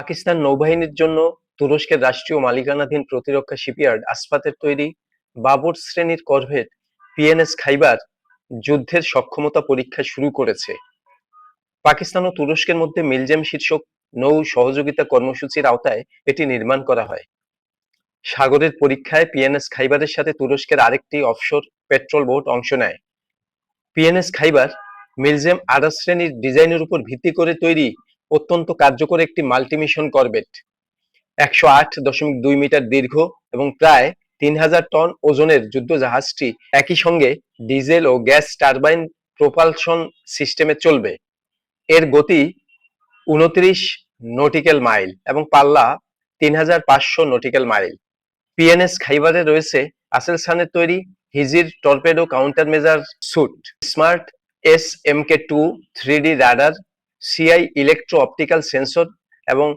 পাকিস্তান নৌবাহিনীর জন্য তুরস্কের রাষ্ট্রীয় মালিকানাধীন প্রতিরক্ষা শিপইয়ার্ড আসফাতের তৈরি বাবর শ্রেণির করভেট পিএনএস খাইবার যুদ্ধের সক্ষমতা পরীক্ষা শুরু করেছে। পাকিস্তান ও তুরস্কের মধ্যে মিলজেম শীর্ষক নৌ সহযোগিতা কর্মসূচির আওতায় এটি নির্মাণ করা হয়। সাগরের পরীক্ষায় পিএনএস খাইবারের সাথে তুরস্কের আরেকটি অফশোর পেট্রোল বোট অংশ নেয়। পিএনএস খাইবার মিলজেম আদার শ্রেণির ডিজাইনের উপর ভিত্তি করে তৈরি অত্যন্ত কার্যকর একটি মাল্টিমিশন করবেট একশো আট দশমিক দুই মিটার দীর্ঘ এবং প্রায় তিন হাজার টন ওজনের যুদ্ধ জাহাজটি একই সঙ্গে ডিজেল ও গ্যাস টারবাইন প্রোপালশন সিস্টেমে চলবে। এর গতি উনত্রিশ নটিক্যাল মাইল এবং পাল্লা তিন হাজার পাঁচশো নটিক্যাল মাইল। পিএনএস খাইবারে রয়েছে আসেলসানের তৈরি Hizir torpedo countermeasure suite smart S M K two three D radar CI electro optical sensor এবং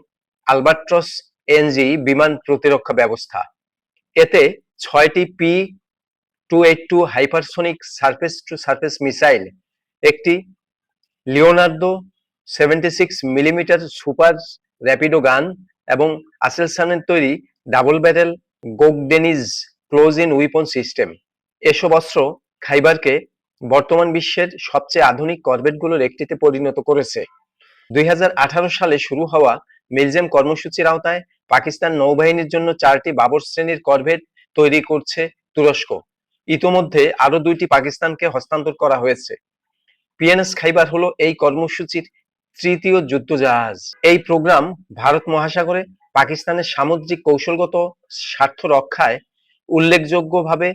আলবাট্রস এনজি বিমান প্রতিরক্ষা ব্যবস্থা। এতে ছয়টি P two eight two hypersonic surface to surface missile একটি Leonardo seventy six millimetre super rapido gun এবং আসেলসানের তৈরি double barrel Gokdeniz close in weapon system এসব অস্ত্র খাইবারকে বর্তমান বিশ্বের সবচেয়ে আধুনিক করবেটগুলোর একটিতে পরিণত করেছে। দুই হাজার আঠারো সালে শুরু হওয়া মিলজেম কর্মসূচির আওতায় পাকিস্তান নৌবাহিনীর জন্য চারটি বাবর শ্রেণির করভেট তৈরি করছে তুরস্ক। ইতোমধ্যে আরও দুইটি পাকিস্তানকে হস্তান্তর করা হয়েছে। পিএনএস খাইবার হলো এই কর্মসূচির তৃতীয় যুদ্ধ জাহাজ এই প্রোগ্রাম ভারত মহাসাগরে পাকিস্তানের সামুদ্রিক কৌশলগত স্বার্থ রক্ষায় উল্লেখযোগ্যভাবে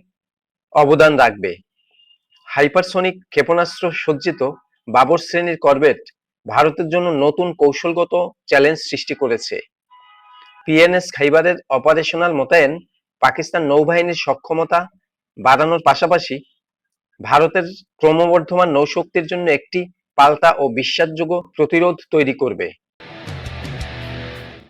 অবদান রাখবে। হাইপারসনিক ক্ষেপণাস্ত্র সজ্জিত বাবর শ্রেণির করবেট ভারতের জন্য নতুন কৌশলগত চ্যালেঞ্জ সৃষ্টি করেছে। পিএনএস খাইবারের অপারেশনাল মোতায়েন পাকিস্তান নৌবাহিনীর সক্ষমতা বাড়ানোর পাশাপাশি ভারতের ক্রমবর্ধমান নৌশক্তির জন্য একটি পাল্টা ও বিশ্বাসযোগ্য প্রতিরোধ তৈরি করবে।